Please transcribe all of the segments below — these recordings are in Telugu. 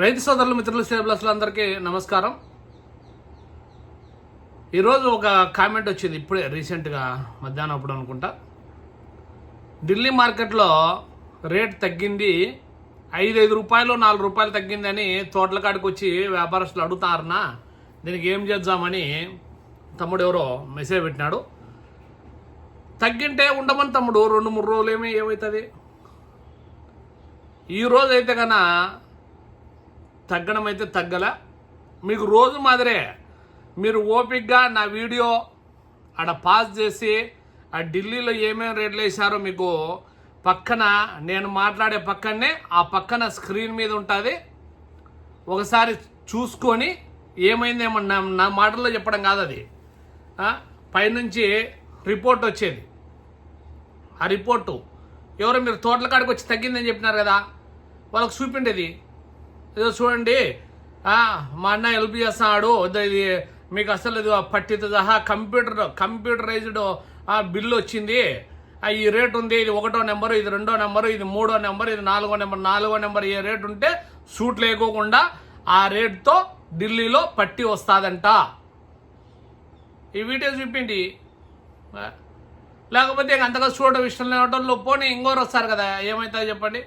రైతు సోదరులు మిత్రులు స్టేబులర్స్లు అందరికీ నమస్కారం. ఈరోజు ఒక కామెంట్ వచ్చింది ఇప్పుడే రీసెంట్గా మధ్యాహ్నం అప్పుడు అనుకుంటా. ఢిల్లీ మార్కెట్లో రేట్ తగ్గింది ఐదు ఐదు రూపాయలు నాలుగు రూపాయలు తగ్గిందని తోటల కాడికి వచ్చి వ్యాపారస్తులు అడుగుతారనా దీనికి ఏం చేద్దామని తమ్ముడు ఎవరో మెసేజ్ పెట్టినాడు. తగ్గింటే ఉండమని తమ్ముడు రెండు మూడు రోజులు ఏమి ఏమవుతుంది? ఈ రోజు అయితే కన్నా తగ్గడం అయితే తగ్గల. మీకు రోజు మాదిరే మీరు ఓపిక్గా నా వీడియో ఆడ పాజ్ చేసి ఆ ఢిల్లీలో ఏమేమి రేట్లు వేసారో మీకు పక్కన నేను మాట్లాడే పక్కనే ఆ పక్కన స్క్రీన్ మీద ఉంటుంది. ఒకసారి చూసుకొని ఏమైంది నా నా మాటల్లో చెప్పడం కాదు అది. పైనుంచి రిపోర్ట్ వచ్చేది. ఆ రిపోర్టు. ఎవరో మీరు తోటల కాడికి వచ్చి తగ్గిందని చెప్పినారు కదా వాళ్ళకి చూపిండేది. ఏదో చూడండి. మా అన్న హెల్ప్ చేస్తున్నాడు. ఇది మీకు అసలు ఇది పట్టితో సహా కంప్యూటర్ కంప్యూటరైజ్డ్ బిల్లు వచ్చింది. ఈ రేట్ ఉంది. ఇది ఒకటో నెంబరు ఇది రెండో నెంబరు ఇది మూడో నెంబర్ ఇది నాలుగో నెంబర్ నాలుగో నెంబర్ ఏ రేట్ ఉంటే సూట్ లేకోకుండా ఆ రేట్తో ఢిల్లీలో పట్టి వస్తుందంట. ఈ వీడియో చూపిండి లేకపోతే ఇంక అంతగా చూడడం ఇష్టం లేనటోళ్ళు పోనీ ఇంకోరు వస్తారు కదా. ఏమవుతుందో చెప్పండి.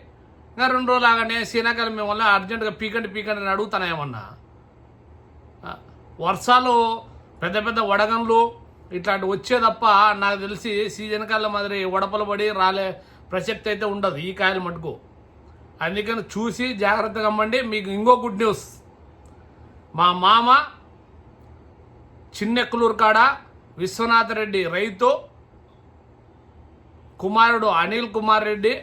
ఇంకా రెండు రోజులు ఆగండి శీనాకాల మేము అర్జెంటుగా పీకండి పీకండి అని అడుగుతాను ఏమన్నా వర్షాలు పెద్ద పెద్ద వడగండ్లు ఇట్లాంటి వచ్చే తప్ప నాకు తెలిసి సీజన్ కాలం మాదిరి వడపలు పడి రాలే ప్రసక్తి అయితే ఉండదు ఈ కాయలు మటుకు. అందుకని చూసి జాగ్రత్తగా అమ్మండి. మీకు ఇంకో గుడ్ న్యూస్ మా మామ చిన్నెక్కులూరు కాడ విశ్వనాథ రెడ్డి రైతు కుమారుడు అనిల్ కుమార్ రెడ్డి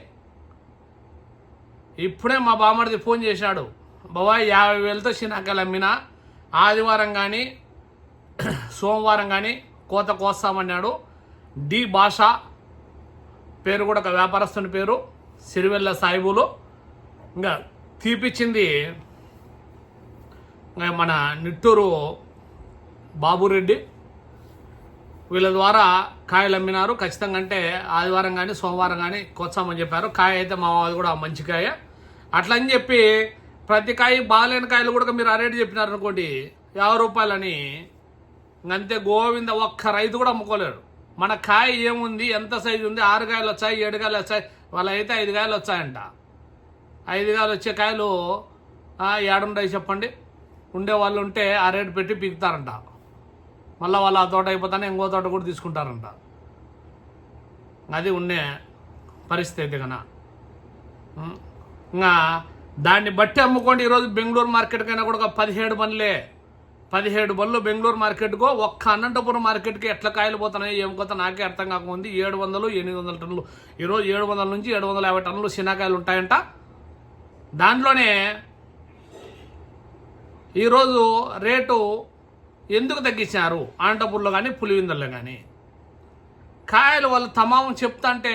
ఇప్పుడే మా బామ్మడిది ఫోన్ చేశాడు. బాబాయ్ యాభై వేలతో శనాకాయలు అమ్మిన? ఆదివారం కానీ సోమవారం కానీ కోత కోస్తామన్నాడు. డి భాష పేరు కూడా ఒక వ్యాపారస్తుని పేరు సిరివెల్ల సాయిబులు. ఇంకా తీపిచ్చింది మన నిట్టూరు బాబురెడ్డి. వీళ్ళ ద్వారా కాయలు అమ్మినారు. ఖచ్చితంగా అంటే ఆదివారం కానీ సోమవారం కానీ కోస్తామని చెప్పారు. కాయ అయితే మా అది కూడా మంచి కాయ. అట్లని చెప్పి ప్రతి కాయ బాగాలేని కాయలు కూడా మీరు ఆ రేటు చెప్పినారు అనుకోండి యాభై రూపాయలని అంతే గోవింద ఒక్క రైతు కూడా అమ్ముకోలేడు. మన కాయ ఏముంది ఎంత సైజు ఉంది ఆరు కాయలు వచ్చాయి ఏడు కాయలు వచ్చాయి వాళ్ళు అయితే ఐదు కాయలు వచ్చాయంట. ఐదు కాయలు వచ్చే కాయలు ఆ, చెప్పండి. ఉండే వాళ్ళు ఉంటే ఆ రేటు పెట్టి పీకుతారంట. మళ్ళీ వాళ్ళు ఆ తోట అయిపోతానే ఇంకో తోట కూడా తీసుకుంటారంట. అది ఉండే పరిస్థితి కన. ఇంకా దాన్ని బట్టి అమ్ముకోండి ఈరోజు బెంగళూరు మార్కెట్కైనా కూడా ఒక పదిహేడు బండ్లే. పదిహేడు బండ్లు బెంగళూరు మార్కెట్కో ఒక్క అనంతపురం మార్కెట్కి ఎట్లా కాయలు పోతున్నాయి ఏం కొత్త నాకే అర్థం కాకముంది. ఏడు వందలు ఎనిమిది వందల టన్నులు. ఈరోజు ఏడు వందల నుంచి ఏడు వందల యాభై టన్నులు శనకాయలు ఉంటాయంట. దాంట్లోనే ఈరోజు రేటు ఎందుకు తగ్గించారు అనంతపూర్లో కానీ పులివిందల్లో కానీ కాయలు వాళ్ళు తమామం చెప్తాంటే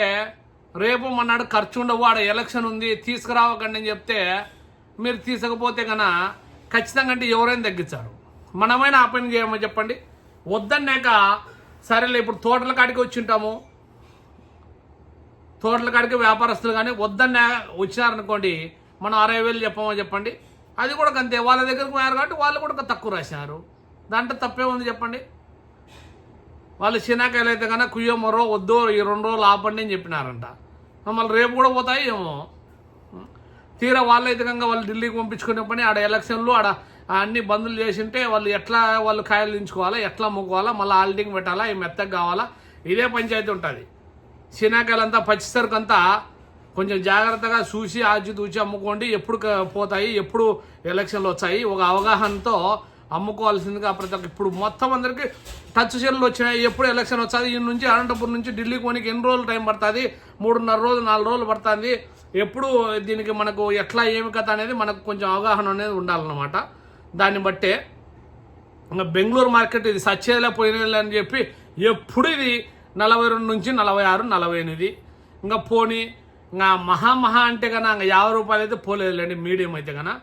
రేపు మన్నాడు ఖర్చు ఉండవు ఆడ ఎలక్షన్ ఉంది తీసుకురావకండి అని చెప్తే మీరు తీసుకపోతే కన్నా ఖచ్చితంగా అంటే ఎవరైనా తగ్గించారు. మనమైనా ఆపణ చేయమని చెప్పండి. వద్దన్నాక సరేలే ఇప్పుడు తోటల కాడికి వచ్చి ఉంటాము తోటల కాడికి వ్యాపారస్తులు కానీ వద్దన్న వచ్చినారనుకోండి మనం అరవై వేలు చెప్పమని చెప్పండి. అది కూడా అంతే వాళ్ళ దగ్గరకు పోయారు కాబట్టి వాళ్ళు కూడా తక్కువ రాశారు దాంట్లో తప్పే ఉంది చెప్పండి. వాళ్ళు శనాకాయలు అయితే కన్నా కుయ్యో మరో వద్దో ఈ రెండు రోజులు ఆపండి అని చెప్పినారంట. మళ్ళీ రేపు కూడా పోతాయి ఏమో. తీరా వాళ్ళు అయితే కనుక వాళ్ళు ఢిల్లీకి పంపించుకునే పని ఆడ ఎలక్షన్లు ఆడ అన్ని బందులు చేసింటే వాళ్ళు ఎట్లా వాళ్ళు కాయలు దించుకోవాలా ఎట్లా అమ్ముకోవాలా మళ్ళీ ఆల్డింగ్ పెట్టాలా ఈ మెత్తగా కావాలా ఇదే పంచాయతీ ఉంటుంది. శనాకాయలంతా పచ్చిసరుకంతా కొంచెం జాగ్రత్తగా చూసి ఆచి తూచి అమ్ముకోండి. ఎప్పుడు పోతాయి ఎప్పుడు ఎలక్షన్లు వచ్చాయి. ఒక అవగాహనతో అమ్ముకోవాల్సిందిగా ప్రతి ఒక్క ఇప్పుడు మొత్తం అందరికీ టచ్ సెల్లు వచ్చినాయి. ఎప్పుడు ఎలక్షన్ వచ్చాది ఈ నుంచి అనంతపురం నుంచి ఢిల్లీకి పోనీకి ఎన్ని రోజులు టైం పడుతుంది? మూడున్నర రోజులు నాలుగు రోజులు పడుతుంది. ఎప్పుడు దీనికి మనకు ఎట్లా ఏమి కథ అనేది మనకు కొంచెం అవగాహన అనేది ఉండాలన్నమాట. దాన్ని బట్టే ఇంకా బెంగళూరు మార్కెట్ ఇది సచ్చేలా పోయిన అని చెప్పి ఎప్పుడు ఇది నలభై రెండు నుంచి నలభై ఆరు నలభై ఎనిమిది. ఇంకా పోనీ ఇంకా మహా మహా అంటే కన్నా ఇంకా యాభై రూపాయలు అయితే పోలేదులేండి మీడియం అయితే కన్నా.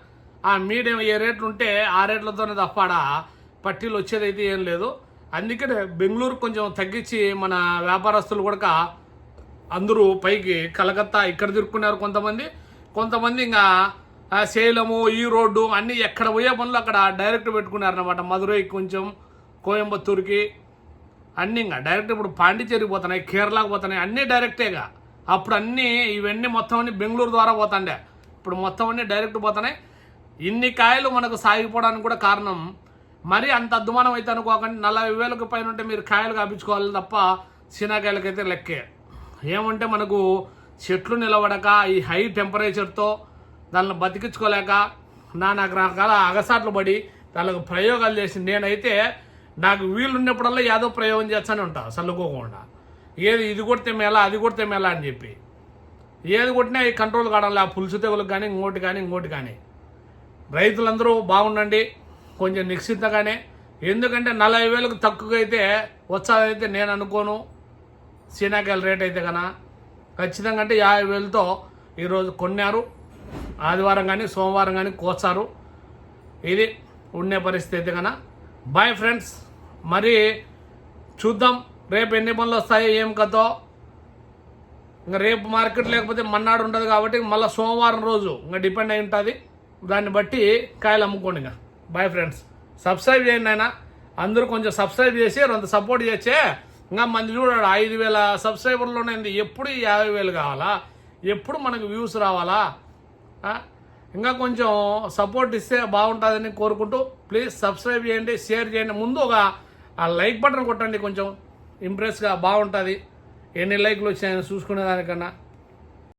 ఆ మీడియం ఏ రేట్లు ఉంటే ఆ రేట్లతోనే తప్పాడా? పట్టీలు వచ్చేది అయితే ఏం లేదు. అందుకనే బెంగళూరు కొంచెం తగ్గించి మన వ్యాపారస్తులు కూడా అందరూ పైకి కలకత్తా ఇక్కడ తిరుక్కున్నారు కొంతమంది. కొంతమంది ఇంకా సేలము ఈ రోడ్డు అన్నీ ఎక్కడ పోయే పనులు అక్కడ డైరెక్ట్ పెట్టుకున్నారనమాట మధురై కొంచెం కోయంబత్తూరుకి అన్నీ ఇంకా డైరెక్ట్ ఇప్పుడు పాండిచేరికి పోతున్నాయి కేరళకు పోతున్నాయి అన్నీ డైరెక్టేగా అప్పుడు అన్నీ ఇవన్నీ మొత్తం అన్ని బెంగళూరు ద్వారా పోతాండే. ఇప్పుడు మొత్తం అన్నీ డైరెక్ట్ పోతున్నాయి. ఇన్ని కాయలు మనకు సాగిపోవడానికి కూడా కారణం మరి అంత అద్దుమానం అయితే అనుకోకండి. నలభై వేలకు పైన ఉంటే మీరు కాయలు కాపించుకోవాలి తప్ప సీనాకాయలకైతే లెక్కే. ఏమంటే మనకు చెట్లు నిలబడక ఈ హై టెంపరేచర్తో దానిని బతికించుకోలేక నానా రకాల అగసాట్లు పడి దానికి ప్రయోగాలు చేసి నేనైతే నాకు వీలున్నప్పుడల్లా ఏదో ప్రయోగం చేస్తానే ఉంటా చల్లుకోకుండా ఏది ఇది కొడితే మేళ అది కొడితే మేళ అని చెప్పి. ఏది కొట్టినా ఈ కంట్రోల్ కావడం ఆ పులుసు తెగులకు కానీ ఇంకోటి కానీ ఇంకోటి కానీ. రైతులందరూ బాగుండండి. కొంచెం నిశ్చితంగానే. ఎందుకంటే నలభై వేలకు తక్కువ అయితే వచ్చాదైతే నేను అనుకోను. సీనాకాయల రేట్ అయితే కన్నా. ఖచ్చితంగా అంటే యాభై వేలతో ఈరోజు కొన్నారు. ఆదివారం కానీ సోమవారం కానీ కోసారు ఇది ఉండే పరిస్థితి అయితే కన్నా. బాయ్ ఫ్రెండ్స్ మరి చూద్దాం. రేపు ఎన్ని పనులు వస్తాయో ఏం కథో. ఇంకా రేపు మార్కెట్ లేకపోతే మన్నాడు ఉండదు కాబట్టి మళ్ళీ సోమవారం రోజు ఇంకా డిపెండ్ అయి ఉంటుంది. దాన్ని బట్టి కాయలు అమ్ముకోండి ఇంకా. బాయ్ ఫ్రెండ్స్ సబ్స్క్రైబ్ చేయండి ఆయన అందరూ కొంచెం సబ్స్క్రైబ్ చేసి కొంత సపోర్ట్ చేస్తే ఇంకా మంది చూడాడు ఐదు వేల సబ్స్క్రైబర్లోనే ఎప్పుడు ఈ యాభై వేలు కావాలా? ఎప్పుడు మనకు వ్యూస్ రావాలా? ఇంకా కొంచెం సపోర్ట్ ఇస్తే బాగుంటుందని కోరుకుంటూ ప్లీజ్ సబ్స్క్రైబ్ చేయండి షేర్ చేయండి. ముందు ఒక ఆ లైక్ బటన్ కొట్టండి కొంచెం. ఇంప్రెస్గా బాగుంటుంది. ఎన్ని లైక్లు వచ్చాయని చూసుకునే దానికన్నా